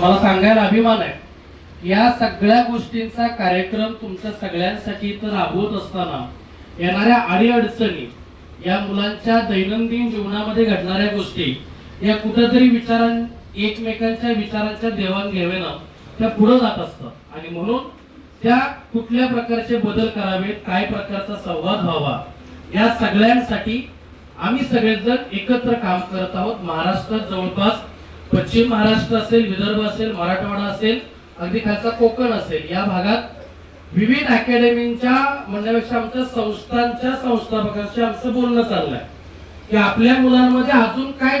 मला सांगायला अभिमान आहे. या सगळ्या गोष्टींचा कार्यक्रम तुमच्या सगळ्यांसाठी इथं राबवत असताना येणाऱ्या अडीअडचणी या मुलांच्या दैनंदिन जीवनामध्ये घडणाऱ्या गोष्टी या कुठंतरी विचारां एकमेकांच्या विचारांच्या देवाणघेवाणं त्या पुढे जात असतात. आणि म्हणून त्या कुठल्या प्रकारचे बदल करावेत काय प्रकारचा संवाद व्हावा या सगळ्यांसाठी आम्ही सगळेजण एकत्र काम करत आहोत. महाराष्ट्रात जवळपास पश्चिम महाराष्ट्र असेल विदर्भ असेल मराठवाडा असेल अगदी खालचा कोकण असेल या भागात विविध अकॅडमींच्या म्हणण्यापेक्षा आमच्या संस्थांच्या संस्थापकांशी आमचं बोलणं चाललंय. की आपल्या मुलांमध्ये अजून काय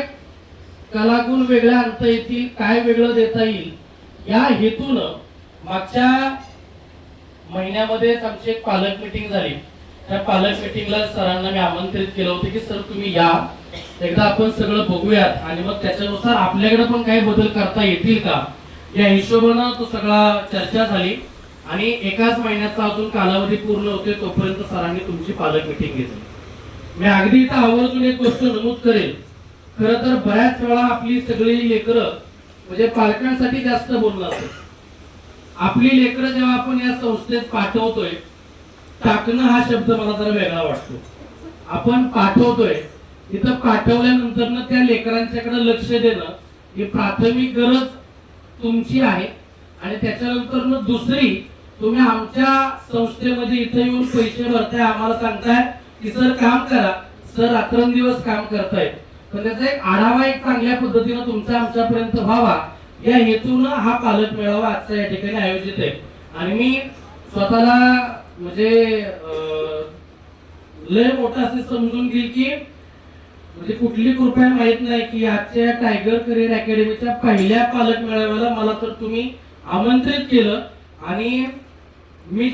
कलागुण वेगळ्या आणता येतील काय वेगळं देता येईल या हेतून मागच्या महिन्यामध्येच आमची एक पालक मिटिंग झाली. त्या पालक मिटिंगला सरांना मी आमंत्रित केलं होतं की सर तुम्ही या. एकदा आपण सगळं बघूयात आणि मग त्याच्यानुसार आपल्याकडे पण काही बदल करता येतील का? या हिशोबानं तो सगळा चर्चा झाली आणि एकाच महिन्याचा अजून कालावधी पूर्ण होते तोपर्यंत सरांनी तुमची पालक मिटिंग घेतली. मी अगदी इथं आवर्जून एक गोष्ट नमूद करेल. खर तर बऱ्याच वेळा आपली सगळी लेकरं म्हणजे पालकांसाठी जास्त बोलणं असतं. आपली लेकरं जेव्हा आपण या संस्थेत पाठवतोय टाकणं हा शब्द मला जरा वेगळा वाटतो. आपण पाठवतोय इथं पाठवल्यानंतर ना त्या लेकरांच्याकडे लक्ष देणं ही प्राथमिक गरज तुमची आहे. आणि त्याच्यानंतर ना दुसरी तुम्ही आमच्या संस्थेमध्ये इथं येऊन पैसे भरताय आम्हाला सांगताय की सर काम करा. सर रात्रंदिवस काम करतायत. पण त्याचा एक आढावा एक चांगल्या पद्धतीनं तुमचा आमच्यापर्यंत व्हावा. या हेतून हा पालक मेळावा आजचा या ठिकाणी आयोजित आहे. आणि मी स्वतःला म्हणजे लय मोठा असे समजून घेईल की म्हणजे कुठली कृपया माहीत नाही की आजच्या टायगर करिअर अकॅडमीच्या पहिल्या पालक मेळाव्याला मला तर तुम्ही आमंत्रित केलं. आणि मी